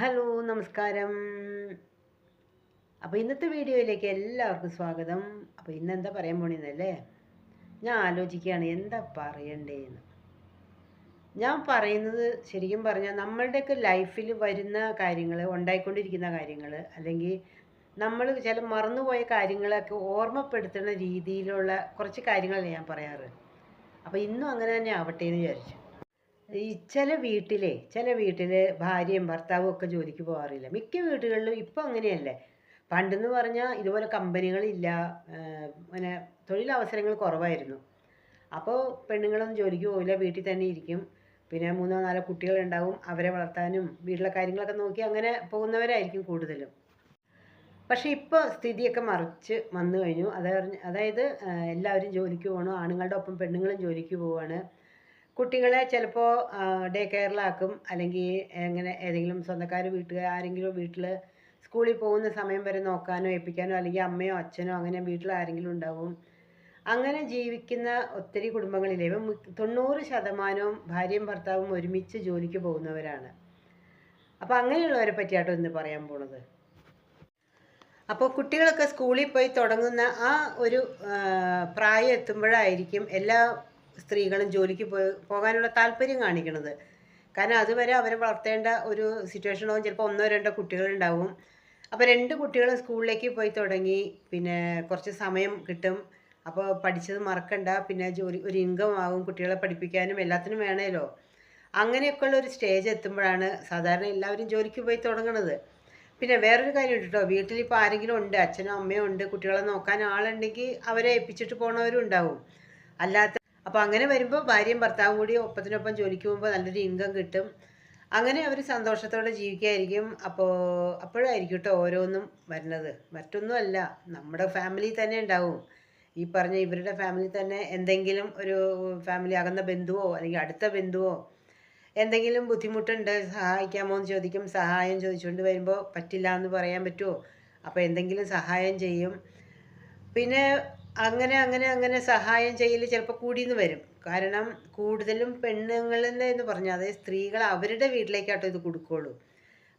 Hello നമസ്കാരം. അപ്പോൾ ഇന്നത്തെ വീഡിയോയിലേക്ക് എല്ലാവർക്കും സ്വാഗതം. അപ്പോൾ ഇന്ന് എന്താ പറയാൻ പോണിന്നല്ലേ? ഞാൻ ആലോചിക്കുകയാണ് എന്താ പറയണ്ടേന്ന്. ഞാൻ പറയുന്നത് ശരിക്കും പറഞ്ഞാൽ നമ്മളുടെയൊക്കെ ലൈഫിൽ വരുന്ന കാര്യങ്ങൾ ഉണ്ടായിക്കൊണ്ടിരിക്കുന്ന കാര്യങ്ങൾ അല്ലെങ്കിൽ നമ്മൾ ചില മറന്നുപോയ കാര്യങ്ങളൊക്കെ ഓർമ്മപ്പെടുത്തുന്ന രീതിയിലുള്ള കുറച്ച് കാര്യങ്ങളല്ലേ ഞാൻ പറയാറ്. അപ്പോൾ ഇന്നും അങ്ങനെ തന്നെ ആവട്ടെ എന്ന് വിചാരിച്ചു. ഈ ചില വീട്ടിലെ ചില വീട്ടിൽ ഭാര്യയും ഭർത്താവും ഒക്കെ ജോലിക്ക് പോകാറില്ല. മിക്ക വീടുകളിലും ഇപ്പം അങ്ങനെയല്ലേ. പണ്ടെന്ന് പറഞ്ഞാൽ ഇതുപോലെ കമ്പനികളില്ല അങ്ങനെ തൊഴിലവസരങ്ങൾ കുറവായിരുന്നു. അപ്പോൾ പെണ്ണുങ്ങളൊന്നും ജോലിക്ക് പോവില്ല വീട്ടിൽ തന്നെ ഇരിക്കും. പിന്നെ മൂന്നോ നാലോ കുട്ടികളുണ്ടാവും അവരെ വളർത്താനും വീട്ടിലെ കാര്യങ്ങളൊക്കെ നോക്കി അങ്ങനെ പോകുന്നവരായിരിക്കും കൂടുതലും. പക്ഷേ ഇപ്പോൾ സ്ഥിതിയൊക്കെ മറിച്ച് വന്നു കഴിഞ്ഞു. അതായത് അതായത് എല്ലാവരും ജോലിക്ക് പോകണം ആണുങ്ങളുടെ ഒപ്പം പെണ്ണുങ്ങളും ജോലിക്ക് പോവുകയാണ് കുട്ടികളെ ചിലപ്പോൾ ഡേ കെയറിലാക്കും അല്ലെങ്കിൽ എങ്ങനെ ഏതെങ്കിലും സ്വന്തക്കാർ വീട്ടുകാർ ആരെങ്കിലും വീട്ടിൽ സ്കൂളിൽ പോകുന്ന സമയം വരെ നോക്കാനോ ഏൽപ്പിക്കാനോ അല്ലെങ്കിൽ അമ്മയോ അച്ഛനോ അങ്ങനെ വീട്ടിൽ ആരെങ്കിലും ഉണ്ടാവും. അങ്ങനെ ജീവിക്കുന്ന ഒത്തിരി കുടുംബങ്ങളിലെ ഇപ്പം തൊണ്ണൂറ് ശതമാനവും ഭാര്യയും ഭർത്താവും ഒരുമിച്ച് ജോലിക്ക് പോകുന്നവരാണ്. അപ്പോൾ അങ്ങനെയുള്ളവരെ പറ്റിയാട്ടോ ഇന്ന് പറയാൻ പോണത്. അപ്പോൾ കുട്ടികളൊക്കെ സ്കൂളിൽ പോയി തുടങ്ങുന്ന ആ ഒരു പ്രായം എത്തുമ്പോഴായിരിക്കും എല്ലാ സ്ത്രീകളും ജോലിക്ക് പോകാനുള്ള താല്പര്യം കാണിക്കുന്നത് കാരണം അതുവരെ അവരെ വളർത്തേണ്ട ഒരു സിറ്റുവേഷനാവും ചിലപ്പോൾ ഒന്നോ രണ്ടോ കുട്ടികളുണ്ടാവും. അപ്പോൾ രണ്ട് കുട്ടികൾ സ്കൂളിലേക്ക് പോയി തുടങ്ങി. പിന്നെ കുറച്ച് സമയം കിട്ടും. അപ്പോൾ പഠിച്ചത് മറക്കണ്ട. പിന്നെ ജോലി ഒരു ഇൻകം ആവും കുട്ടികളെ പഠിപ്പിക്കാനും എല്ലാത്തിനും വേണമല്ലോ അങ്ങനെയൊക്കെയുള്ള ഒരു സ്റ്റേജ് എത്തുമ്പോഴാണ് സാധാരണ എല്ലാവരും ജോലിക്ക് പോയി തുടങ്ങുന്നത് പിന്നെ വേറൊരു കാര്യം കേട്ടോ വീട്ടിൽ ഇപ്പോൾ ആരെങ്കിലും ഉണ്ട്. അച്ഛനും അമ്മയും ഉണ്ട്. കുട്ടികളെ നോക്കാൻ ആളുണ്ടെങ്കിൽ അവരെ ഏൽപ്പിച്ചിട്ട് പോണവരും ഉണ്ടാവും. അല്ലാത്ത അപ്പോൾ അങ്ങനെ വരുമ്പോൾ ഭാര്യയും ഭർത്താവും കൂടി ഒപ്പത്തിനൊപ്പം ജോലിക്ക് പോകുമ്പോൾ നല്ലൊരു ഇൻകം കിട്ടും. അങ്ങനെ അവർ സന്തോഷത്തോടെ ജീവിക്കായിരിക്കും. അപ്പോൾ അപ്പോഴായിരിക്കും കേട്ടോ ഓരോന്നും വരുന്നത്. മറ്റൊന്നുമല്ല നമ്മുടെ ഫാമിലി തന്നെ ഉണ്ടാവും. ഈ പറഞ്ഞ ഇവരുടെ ഫാമിലി തന്നെ എന്തെങ്കിലും ഒരു ഫാമിലി അകന്ന ബന്ധുവോ അല്ലെങ്കിൽ അടുത്ത ബന്ധുവോ എന്തെങ്കിലും ബുദ്ധിമുട്ടുണ്ട് സഹായിക്കാമോ എന്ന് ചോദിക്കും. സഹായം ചോദിച്ചുകൊണ്ട് വരുമ്പോൾ പറ്റില്ല എന്ന് പറയാൻ പറ്റുമോ അപ്പോൾ എന്തെങ്കിലും സഹായം ചെയ്യും. പിന്നെ അങ്ങനെ അങ്ങനെ അങ്ങനെ സഹായം ചെയ്യൽ ചിലപ്പോൾ കൂടിയെന്ന് വരും. കാരണം കൂടുതലും പെണ്ണുങ്ങളിൽ എന്ന് പറഞ്ഞാൽ അതായത് സ്ത്രീകൾ അവരുടെ വീട്ടിലേക്കാട്ടോ ഇത് കൊടുക്കുകയുള്ളൂ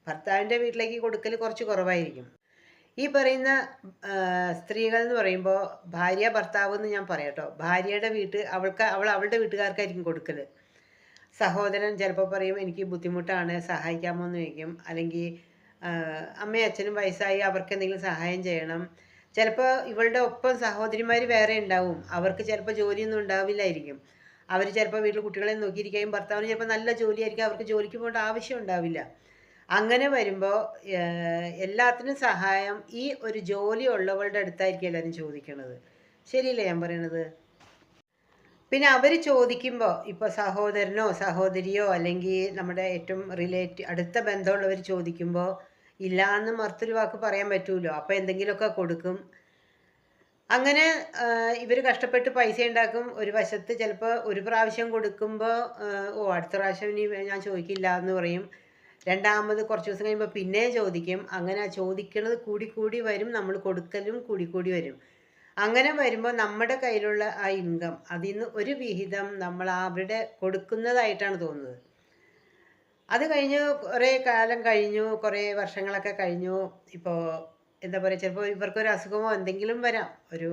ഭർത്താവിന്റെ വീട്ടിലേക്ക് കൊടുക്കൽ കുറച്ച് കുറവായിരിക്കും. ഈ പറയുന്ന സ്ത്രീകൾ എന്ന് പറയുമ്പോൾ ഭാര്യ ഭർത്താവ് എന്ന് ഞാൻ പറയാം കേട്ടോ ഭാര്യയുടെ വീട്ട് അവൾക്ക് അവൾ അവളുടെ വീട്ടുകാർക്കായിരിക്കും കൊടുക്കൽ സഹോദരൻ ചിലപ്പോൾ പറയും എനിക്ക് ബുദ്ധിമുട്ടാണ് സഹായിക്കാമോ എന്ന് ചോദിക്കും അല്ലെങ്കിൽ അമ്മയും അച്ഛനും വയസ്സായി അവർക്ക് എന്തെങ്കിലും സഹായം ചെയ്യണം. ചിലപ്പോൾ ഇവളുടെ ഒപ്പം സഹോദരിമാർ വേറെ ഉണ്ടാവും. അവർക്ക് ചിലപ്പോൾ ജോലിയൊന്നും ഉണ്ടാവില്ലായിരിക്കും. അവർ ചിലപ്പോൾ വീട്ടിൽ കുട്ടികളെ നോക്കിയിരിക്കുകയും ഭർത്താവിന് ചിലപ്പോൾ നല്ല ജോലിയായിരിക്കും. അവർക്ക് ജോലിക്ക് പോകേണ്ട ആവശ്യം ഉണ്ടാവില്ല. അങ്ങനെ വരുമ്പോൾ എല്ലാത്തിനും സഹായം ഈ ഒരു ജോലി ഉള്ളവളുടെ അടുത്തായിരിക്കും എല്ലാവരും ചോദിക്കണത്. ശരിയല്ലേ ഞാൻ പറയണത്? പിന്നെ അവർ ചോദിക്കുമ്പോൾ ഇപ്പോൾ സഹോദരനോ സഹോദരിയോ അല്ലെങ്കിൽ നമ്മുടെ ഏറ്റവും റിലേറ്റീവ് അടുത്ത ബന്ധമുള്ളവർ ചോദിക്കുമ്പോൾ ഇല്ല എന്ന് മറുത്തൊരു വാക്ക് പറയാൻ പറ്റുമല്ലോ അപ്പോൾ എന്തെങ്കിലുമൊക്കെ കൊടുക്കും. അങ്ങനെ ഇവർ കഷ്ടപ്പെട്ട് പൈസ ഉണ്ടാക്കും. ഒരു വശത്ത് ചിലപ്പോൾ ഒരു പ്രാവശ്യം കൊടുക്കുമ്പോൾ ഓ അടുത്ത പ്രാവശ്യം ഇനി ഞാൻ ചോദിക്കില്ല എന്ന് പറയും. രണ്ടാമത് കുറച്ച് ദിവസം കഴിയുമ്പോൾ പിന്നെ ചോദിക്കും. അങ്ങനെ ചോദിക്കണത് കൂടി കൂടി വരും. നമ്മൾ കൊടുക്കലും കൂടി കൂടി വരും. അങ്ങനെ വരുമ്പോൾ നമ്മുടെ കയ്യിലുള്ള ആ ഇൻകം അതിൽ നിന്ന് ഒരു വിഹിതം നമ്മൾ അവരുടെ കൊടുക്കുന്നതായിട്ടാണ് തോന്നുന്നത്. അത് കഴിഞ്ഞ് കുറേ കാലം കഴിഞ്ഞു കുറേ വർഷങ്ങളൊക്കെ കഴിഞ്ഞു. ഇപ്പോൾ എന്താ പറയുക ചിലപ്പോൾ ഇവർക്കൊരു അസുഖമോ എന്തെങ്കിലും വരാം. ഒരു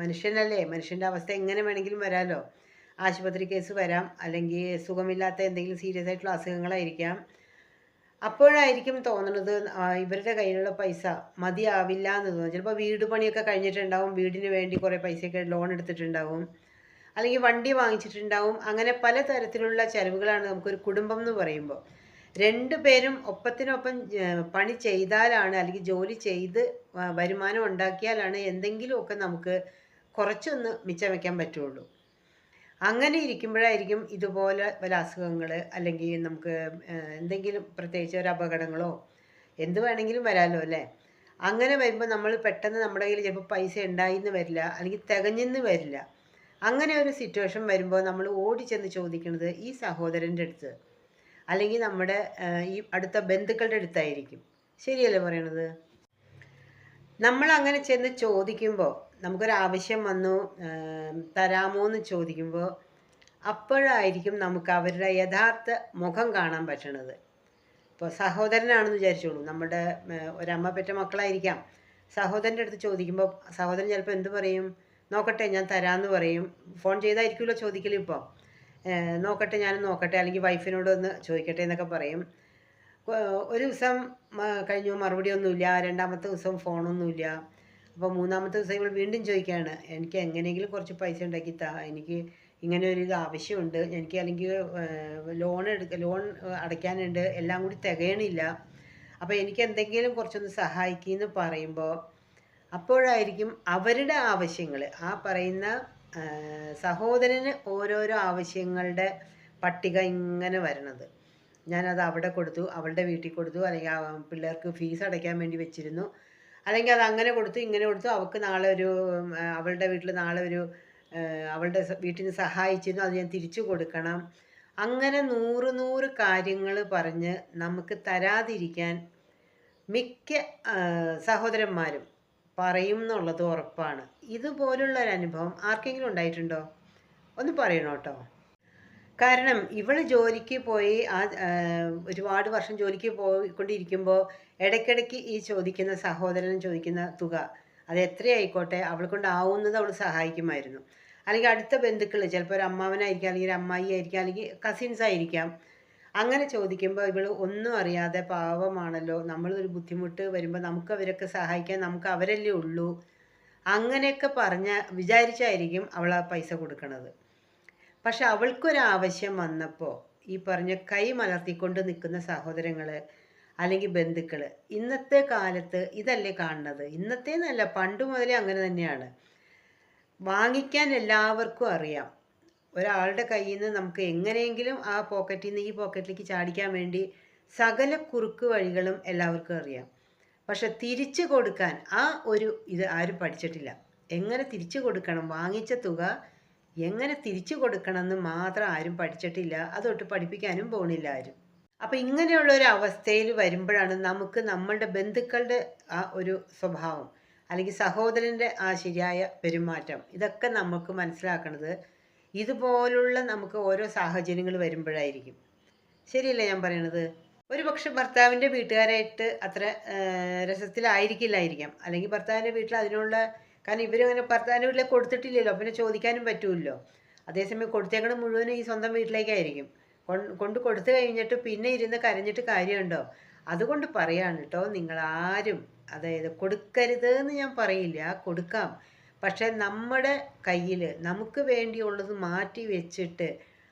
മനുഷ്യനല്ലേ മനുഷ്യന്റെ അവസ്ഥ എങ്ങനെ വേണമെങ്കിലും വരാമല്ലോ ആശുപത്രി കേസ് വരാം അല്ലെങ്കിൽ സുഖമില്ലാത്ത എന്തെങ്കിലും സീരിയസ് ആയിട്ടുള്ള അസുഖങ്ങളായിരിക്കാം. അപ്പോഴായിരിക്കും തോന്നുന്നത് ഇവരുടെ കയ്യിലുള്ള പൈസ മതിയാവില്ല എന്ന് തോന്നുന്നു. ചിലപ്പോൾ വീട് പണിയൊക്കെ കഴിഞ്ഞിട്ടുണ്ടാവും വീടിന് വേണ്ടി കുറേ പൈസയൊക്കെ ലോൺ എടുത്തിട്ടുണ്ടാവും. അല്ലെങ്കിൽ വണ്ടി വാങ്ങിച്ചിട്ടുണ്ടാവും. അങ്ങനെ പല തരത്തിലുള്ള ചിലവുകളാണ് നമുക്കൊരു കുടുംബം എന്ന് പറയുമ്പോൾ. രണ്ടു പേരും ഒപ്പത്തിനൊപ്പം പണി ചെയ്താലാണ് അല്ലെങ്കിൽ ജോലി ചെയ്ത് വരുമാനം ഉണ്ടാക്കിയാലാണ് എന്തെങ്കിലുമൊക്കെ നമുക്ക് കുറച്ചൊന്ന് മിച്ചം വയ്ക്കാൻ പറ്റുള്ളൂ. അങ്ങനെ ഇരിക്കുമ്പോഴായിരിക്കും ഇതുപോലെ പല അസുഖങ്ങൾ അല്ലെങ്കിൽ നമുക്ക് എന്തെങ്കിലും പ്രത്യേകിച്ച് ഒരു അപകടങ്ങളോ എന്ത് വേണമെങ്കിലും വരാമല്ലോ അല്ലേ? അങ്ങനെ വരുമ്പോൾ നമ്മൾ പെട്ടെന്ന് നമ്മുടെ കയ്യിൽ ചിലപ്പോൾ പൈസ ഉണ്ടായിന്ന് വരില്ല അല്ലെങ്കിൽ തികഞ്ഞെന്ന് വരില്ല. അങ്ങനെ ഒരു സിറ്റുവേഷൻ വരുമ്പോൾ നമ്മൾ ഓടിച്ചെന്ന് ചോദിക്കുന്നത് ഈ സഹോദരന്റെ അടുത്ത്. അല്ലെങ്കിൽ നമ്മുടെ ഈ അടുത്ത ബന്ധുക്കളുടെ അടുത്തായിരിക്കും. ശരിയല്ലേ പറയണത്? നമ്മൾ അങ്ങനെ ചെന്ന് ചോദിക്കുമ്പോൾ നമുക്കൊരാവശ്യം വന്നു തരാമോ എന്ന് ചോദിക്കുമ്പോൾ അപ്പോഴായിരിക്കും നമുക്ക് അവരുടെ യഥാർത്ഥ മുഖം കാണാൻ പറ്റണത്. ഇപ്പോൾ സഹോദരനാണെന്ന് വിചാരിച്ചോളൂ. നമ്മുടെ ഒരമ്മ പെറ്റ മക്കളായിരിക്കാം. സഹോദരന്റെ അടുത്ത് ചോദിക്കുമ്പോൾ സഹോദരൻ ചിലപ്പോൾ എന്ത് പറയും? നോക്കട്ടെ ഞാൻ തരാമെന്ന് പറയും. ഫോൺ ചെയ്തായിരിക്കുമല്ലോ ചോദിക്കൽ ഇപ്പോൾ നോക്കട്ടെ ഞാൻ നോക്കട്ടെ അല്ലെങ്കിൽ വൈഫിനോട് ഒന്ന് ചോദിക്കട്ടെ എന്നൊക്കെ പറയും. ഒരു ദിവസം കഴിഞ്ഞു മറുപടി ഒന്നുമില്ല. രണ്ടാമത്തെ ദിവസം ഫോണൊന്നുമില്ല. അപ്പോൾ മൂന്നാമത്തെ ദിവസം ഇവൾ വീണ്ടും ചോദിക്കുകയാണ് എനിക്ക് എങ്ങനെയെങ്കിലും കുറച്ച് പൈസ ഉണ്ടാക്കി താ. എനിക്ക് ഇങ്ങനെ ഒരു ഇത് ആവശ്യമുണ്ട്. എനിക്ക് അല്ലെങ്കിൽ ലോൺ എടുക്ക ലോൺ അടയ്ക്കാനുണ്ട്. എല്ലാം കൂടി തികയണില്ല. അപ്പോൾ എനിക്ക് എന്തെങ്കിലും കുറച്ചൊന്ന് സഹായിക്കുമെന്ന് പറയുമ്പോൾ അപ്പോഴായിരിക്കും അവരുടെ ആവശ്യങ്ങൾ ആ പറയുന്ന സഹോദരന് ഓരോരോ ആവശ്യങ്ങളുടെ പട്ടിക ഇങ്ങനെ വരണത്. ഞാനത് അവിടെ കൊടുത്തു അവളുടെ വീട്ടിൽ കൊടുത്തു അല്ലെങ്കിൽ പിള്ളേർക്ക് ഫീസ് അടയ്ക്കാൻ വേണ്ടി വെച്ചിരുന്നു. അല്ലെങ്കിൽ അത് അങ്ങനെ കൊടുത്തു ഇങ്ങനെ കൊടുത്തു അവൾക്ക് നാളെ ഒരു അവളുടെ വീട്ടിൽ നാളെ ഒരു അവളുടെ വീട്ടിൽ നിന്ന് സഹായിച്ചിരുന്നു അത് ഞാൻ തിരിച്ചു കൊടുക്കണം. അങ്ങനെ നൂറ് നൂറ് കാര്യങ്ങൾ പറഞ്ഞ് നമുക്ക് തരാതിരിക്കാൻ മിക്ക സഹോദരന്മാരും പറയും എന്നുള്ളത് ഉറപ്പാണ്. ഇതുപോലുള്ള ഒരു അനുഭവം ആർക്കെങ്കിലും ഉണ്ടായിട്ടുണ്ടോ? ഒന്ന് പറയണം കേട്ടോ കാരണം ഇവൾ ജോലിക്ക് പോയി ആ ഒരുപാട് വർഷം ജോലിക്ക് പോയിക്കൊണ്ടിരിക്കുമ്പോൾ ഇടയ്ക്കിടയ്ക്ക് ഈ ചോദിക്കുന്ന സഹോദരൻ ചോദിക്കുന്ന തുക അത് എത്രയായിക്കോട്ടെ അവളെ കൊണ്ടാവുന്നത് അവൾ സഹായിക്കുമായിരുന്നു. അല്ലെങ്കിൽ അടുത്ത ബന്ധുക്കൾ ചിലപ്പോൾ ഒരു അമ്മാവനായിരിക്കാം അല്ലെങ്കിൽ ഒരു അമ്മായി ആയിരിക്കാം അല്ലെങ്കിൽ കസിൻസ് ആയിരിക്കാം. അങ്ങനെ ചോദിക്കുമ്പോൾ ഇവൾ ഒന്നും അറിയാതെ പാവമാണല്ലോ. നമ്മളൊരു ബുദ്ധിമുട്ട് വരുമ്പോൾ നമുക്ക് അവരൊക്കെ സഹായിക്കാൻ നമുക്ക് അവരല്ലേ ഉള്ളൂ. അങ്ങനെയൊക്കെ പറഞ്ഞ വിചാരിച്ചായിരിക്കും അവൾ ആ പൈസ കൊടുക്കണത്. പക്ഷെ അവൾക്കൊരാവശ്യം വന്നപ്പോൾ ഈ പറഞ്ഞ കൈ മലർത്തിക്കൊണ്ട് നിൽക്കുന്ന സഹോദരങ്ങൾ അല്ലെങ്കിൽ ബന്ധുക്കൾ ഇന്നത്തെ കാലത്ത് ഇതല്ലേ കാണുന്നത്? ഇന്നത്തെ എന്നല്ല പണ്ട് മുതലേ അങ്ങനെ തന്നെയാണ്. വാങ്ങിക്കാൻ എല്ലാവർക്കും അറിയാം. ഒരാളുടെ കയ്യിൽ നിന്ന് നമുക്ക് എങ്ങനെയെങ്കിലും ആ പോക്കറ്റിൽ നിന്ന് ഈ പോക്കറ്റിലേക്ക് ചാടിക്കാൻ വേണ്ടി സകല കുറുക്ക് വഴികളും എല്ലാവർക്കും അറിയാം. പക്ഷെ തിരിച്ചു കൊടുക്കാൻ ആ ഒരു ഇത് ആരും പഠിച്ചിട്ടില്ല. എങ്ങനെ തിരിച്ചു കൊടുക്കണം? വാങ്ങിച്ച തുക എങ്ങനെ തിരിച്ചു കൊടുക്കണം എന്ന് മാത്രം ആരും പഠിച്ചിട്ടില്ല. അതൊട്ട് പഠിപ്പിക്കാനും പോണില്ല ആരും. അപ്പം ഇങ്ങനെയുള്ള ഒരു അവസ്ഥയിൽ വരുമ്പോഴാണ് നമുക്ക് നമ്മളുടെ ബന്ധുക്കളുടെ ആ ഒരു സ്വഭാവം അല്ലെങ്കിൽ സഹോദരന്റെ ആ ശരിയായ പെരുമാറ്റം ഇതൊക്കെ നമുക്ക് മനസ്സിലാക്കണത് ഇതുപോലുള്ള നമുക്ക് ഓരോ സാഹചര്യങ്ങൾ വരുമ്പോഴായിരിക്കും. ശരിയല്ലേ ഞാൻ പറയണത്? ഒരു പക്ഷെ ഭർത്താവിന്റെ വീട്ടുകാരായിട്ട് അത്ര രസത്തിലായിരിക്കില്ലായിരിക്കാം. അല്ലെങ്കിൽ ഭർത്താവിന്റെ വീട്ടിൽ അതിനുള്ള കാരണം ഇവരങ്ങനെ ഭർത്താവിന്റെ വീട്ടിൽ കൊടുത്തിട്ടില്ലല്ലോ പിന്നെ ചോദിക്കാനും പറ്റുമല്ലോ അതേസമയം കൊടുത്തേക്കണ മുഴുവനും ഈ സ്വന്തം വീട്ടിലേക്കായിരിക്കും. കൊണ്ട് കൊടുത്തു കഴിഞ്ഞിട്ട് പിന്നെ ഇരുന്ന് കരഞ്ഞിട്ട് കാര്യമുണ്ടോ? അതുകൊണ്ട് പറയാണ് കേട്ടോ നിങ്ങൾ ആരും അതായത് കൊടുക്കരുത് എന്ന് ഞാൻ പറയില്ല. കൊടുക്കാം. പക്ഷെ നമ്മുടെ കയ്യിൽ നമുക്ക് വേണ്ടിയുള്ളത് മാറ്റി വെച്ചിട്ട്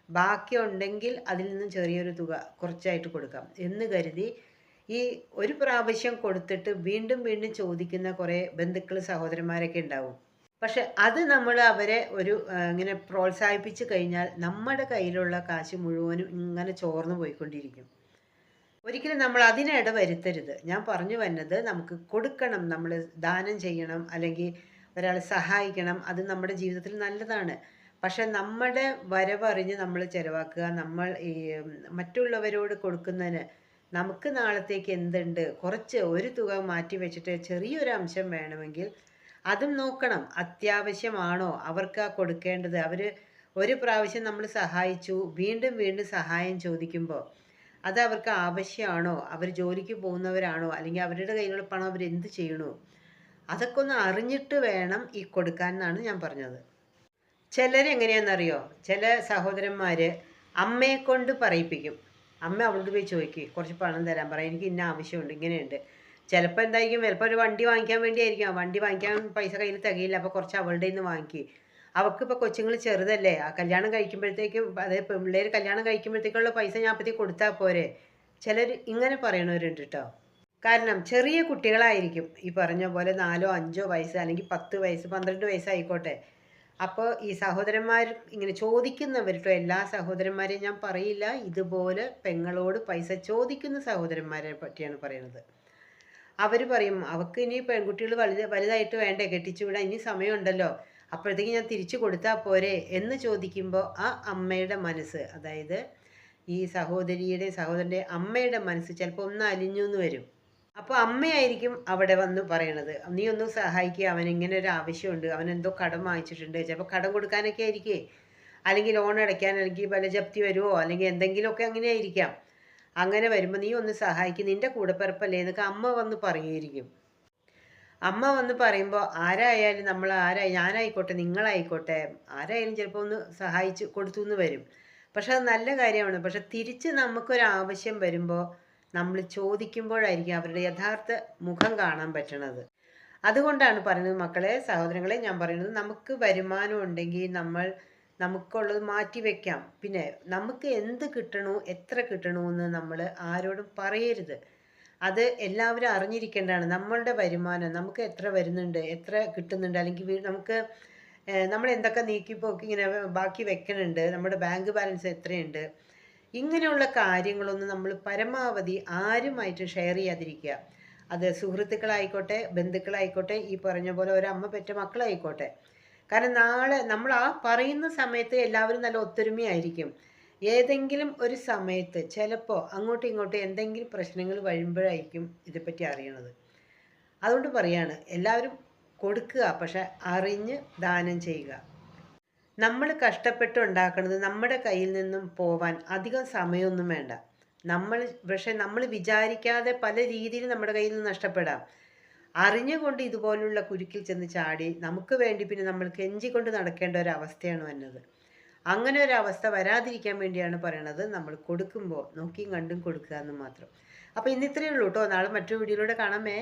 ബാക്കിയുണ്ടെങ്കിൽ അതിൽ നിന്നും ചെറിയൊരു തുക കുറച്ചായിട്ട് കൊടുക്കാം. എന്ന് കരുതി ഈ ഒരു പ്രാവശ്യം കൊടുത്തിട്ട് വീണ്ടും വീണ്ടും ചോദിക്കുന്ന കുറേ ബന്ധുക്കൾ സഹോദരന്മാരൊക്കെ ഉണ്ടാവും. പക്ഷെ അത് നമ്മൾ അവരെ ഒരു ഇങ്ങനെ പ്രോത്സാഹിപ്പിച്ച് കഴിഞ്ഞാൽ നമ്മുടെ കയ്യിലുള്ള കാശ് മുഴുവനും ഇങ്ങനെ ചോർന്നു പോയിക്കൊണ്ടിരിക്കും. ഒരിക്കലും നമ്മൾ അതിനിട വരുത്തരുത് ഞാൻ പറഞ്ഞു വന്നത് നമുക്ക് കൊടുക്കണം നമ്മൾ ദാനം ചെയ്യണം അല്ലെങ്കിൽ ഒരാളെ സഹായിക്കണം അത് നമ്മുടെ ജീവിതത്തിൽ നല്ലതാണ്. പക്ഷെ നമ്മുടെ വരവറിഞ്ഞ് നമ്മൾ ചിലവാക്കുക നമ്മൾ ഈ മറ്റുള്ളവരോട് കൊടുക്കുന്നതിന് നമുക്ക് നാളത്തേക്ക് എന്തുണ്ട്? കുറച്ച് ഒരു തുക മാറ്റി വെച്ചിട്ട് ചെറിയൊരു അംശം വേണമെങ്കിൽ അതും നോക്കണം. അത്യാവശ്യമാണോ? അവർക്ക് കൊടുക്കേണ്ടത്. അവർ ഒരു പ്രാവശ്യം നമ്മൾ സഹായിച്ചു വീണ്ടും വീണ്ടും സഹായം ചോദിക്കുമ്പോൾ അത് അവർക്ക് ആവശ്യമാണോ? അവർ ജോലിക്ക് പോകുന്നവരാണോ? അല്ലെങ്കിൽ അവരുടെ കയ്യിലുള്ള പണം അവർ എന്ത് ചെയ്യണോ? അതൊക്കെ ഒന്ന് അറിഞ്ഞിട്ട് വേണം ഈ കൊടുക്കാൻ എന്നാണ് ഞാൻ പറഞ്ഞത്. ചിലരെങ്ങനെയാണെന്നറിയോ ചില സഹോദരന്മാർ അമ്മയെ കൊണ്ട് പറയിപ്പിക്കും. അമ്മ അവളോട് പോയി ചോദിക്കും കുറച്ച് പണം തരാൻ പറയാം എനിക്ക് ഇന്ന ആവശ്യമുണ്ട് ഇങ്ങനെയുണ്ട്. ചിലപ്പോൾ എന്തായിരിക്കും ചിലപ്പോൾ ഒരു വണ്ടി വാങ്ങിക്കാൻ വേണ്ടിയായിരിക്കും. വണ്ടി വാങ്ങിക്കാൻ പൈസ കയ്യിൽ തികയില്ല അപ്പോൾ കുറച്ച് അവളുടെ നിന്ന് വാങ്ങിക്കും. അവൾക്ക് ഇപ്പോൾ കൊച്ചുങ്ങൾ ചെറുതല്ലേ ആ കല്യാണം കഴിക്കുമ്പോഴത്തേക്കും അതായത് പിള്ളേർ കല്യാണം കഴിക്കുമ്പോഴത്തേക്കുള്ള പൈസ ഞാൻ അപ്പത്തേക്ക് കൊടുത്താൽ പോരെ? ചിലർ ഇങ്ങനെ പറയണവരുണ്ട് കേട്ടോ കാരണം ചെറിയ കുട്ടികളായിരിക്കും. ഈ പറഞ്ഞ പോലെ നാലോ അഞ്ചോ വയസ്സ് അല്ലെങ്കിൽ പത്ത് വയസ്സ് പന്ത്രണ്ട് വയസ്സായിക്കോട്ടെ. അപ്പോൾ ഈ സഹോദരന്മാർ ഇങ്ങനെ ചോദിക്കുന്നവരുട്ടോ എല്ലാ സഹോദരന്മാരെയും ഞാൻ പറയില്ല. ഇതുപോലെ പെങ്ങളോട് പൈസ ചോദിക്കുന്ന സഹോദരന്മാരെ പറ്റിയാണ് പറയുന്നത് അവർ പറയും അവർക്ക് ഇനി പെൺകുട്ടികൾ വലുത് വലുതായിട്ട് വേണ്ടേ? കെട്ടിച്ചു വിടാൻ ഇനി സമയമുണ്ടല്ലോ. അപ്പോഴത്തേക്ക് ഞാൻ തിരിച്ചു കൊടുത്താൽ പോരെ? എന്ന് ചോദിക്കുമ്പോൾ ആ അമ്മയുടെ മനസ്സ് അതായത് ഈ സഹോദരിയുടെ സഹോദരന്റെ അമ്മയുടെ മനസ്സ് ചിലപ്പോൾ ഒന്ന് അലിഞ്ഞു എന്ന് വരും. അപ്പോൾ അമ്മയായിരിക്കും അവിടെ വന്ന് പറയണത്. നീ ഒന്ന് സഹായിക്കുക അവൻ ഇങ്ങനെ ഒരു ആവശ്യമുണ്ട്. അവൻ എന്തോ കടം വാങ്ങിച്ചിട്ടുണ്ട്. ചിലപ്പോൾ കടം കൊടുക്കാനൊക്കെ ആയിരിക്കേ. അല്ലെങ്കിൽ ലോൺ അടയ്ക്കാൻ അല്ലെങ്കിൽ വല്ല ജപ്തി വരുമോ അല്ലെങ്കിൽ എന്തെങ്കിലുമൊക്കെ അങ്ങനെ ആയിരിക്കാം. അങ്ങനെ വരുമ്പോൾ നീ ഒന്ന് സഹായിക്കും. നിന്റെ കൂടെപ്പിറപ്പല്ലേ? എന്നൊക്കെ അമ്മ വന്ന് പറയുമായിരിക്കും. അമ്മ വന്ന് പറയുമ്പോൾ ആരായാലും നമ്മൾ ആരായി? ഞാനായിക്കോട്ടെ നിങ്ങളായിക്കോട്ടെ. ആരായാലും ചിലപ്പോൾ ഒന്ന് സഹായിച്ച് കൊടുത്തു എന്ന് വരും. പക്ഷെ അത് നല്ല കാര്യമാണ്. പക്ഷെ തിരിച്ച് നമുക്കൊരാവശ്യം വരുമ്പോൾ നമ്മൾ ചോദിക്കുമ്പോഴായിരിക്കും അവരുടെ യഥാർത്ഥ മുഖം കാണാൻ പറ്റണത്. അതുകൊണ്ടാണ് പറയുന്നത് മക്കളെ സഹോദരങ്ങളെ ഞാൻ പറയുന്നത് നമുക്ക് വരുമാനം ഉണ്ടെങ്കിൽ നമ്മൾ നമുക്കുള്ളത് മാറ്റി വെക്കാം. പിന്നെ നമുക്ക് എന്ത് കിട്ടണോ എത്ര കിട്ടണോ എന്ന് നമ്മൾ ആരോടും പറയരുത്. അത് എല്ലാവരും അറിഞ്ഞിരിക്കേണ്ടതാണ്. നമ്മളുടെ വരുമാനം നമുക്ക് എത്ര വരുന്നുണ്ട് എത്ര കിട്ടുന്നുണ്ട് അല്ലെങ്കിൽ നമുക്ക് നമ്മൾ എന്തൊക്കെ നീക്കിപ്പോക്കി ഇങ്ങനെ ബാക്കി വെക്കണുണ്ട് നമ്മുടെ ബാങ്ക് ബാലൻസ് എത്രയുണ്ട് ഇങ്ങനെയുള്ള കാര്യങ്ങളൊന്നും നമ്മൾ പരമാവധി ആരുമായിട്ട് ഷെയർ ചെയ്യാതിരിക്കുക. അത് സുഹൃത്തുക്കളായിക്കോട്ടെ ബന്ധുക്കളായിക്കോട്ടെ ഈ പറഞ്ഞ പോലെ ഒരമ്മ പെറ്റ മക്കളായിക്കോട്ടെ. കാരണം നാളെ നമ്മൾ ആ പറയുന്ന സമയത്ത് എല്ലാവരും നല്ല ഒത്തൊരുമയായിരിക്കും. ഏതെങ്കിലും ഒരു സമയത്ത് ചിലപ്പോൾ അങ്ങോട്ടും ഇങ്ങോട്ടും എന്തെങ്കിലും പ്രശ്നങ്ങൾ വരുമ്പോഴായിരിക്കും ഇതേപ്പറ്റി അറിയണത്. അതുകൊണ്ട് പറയാണ് എല്ലാവരും കൊടുക്കുക പക്ഷെ അറിഞ്ഞ് ദാനം ചെയ്യുക. നമ്മൾ കഷ്ടപ്പെട്ട് ഉണ്ടാക്കുന്നത് നമ്മുടെ കയ്യിൽ നിന്നും പോവാൻ അധികം സമയമൊന്നും വേണ്ട. നമ്മൾ പക്ഷെ നമ്മൾ വിചാരിക്കാതെ പല രീതിയിൽ നമ്മുടെ കയ്യിൽ നിന്ന് നഷ്ടപ്പെടാം. അറിഞ്ഞുകൊണ്ട് ഇതുപോലുള്ള കുരുക്കിൽ ചെന്ന് ചാടി നമുക്ക് വേണ്ടി പിന്നെ നമ്മൾ കെഞ്ചിക്കൊണ്ട് നടക്കേണ്ട ഒരു അവസ്ഥയാണ് വന്നത്. അങ്ങനെ ഒരു അവസ്ഥ വരാതിരിക്കാൻ വേണ്ടിയാണ് പറയണത് നമ്മൾ കൊടുക്കുമ്പോൾ നോക്കിയും കണ്ടും കൊടുക്കുക എന്ന് മാത്രം. അപ്പോൾ ഇന്ന് ഇത്രയേ ഉള്ളൂ കേട്ടോ. നാളെ മറ്റൊരു വീഡിയോയിലൂടെ കാണാമേ.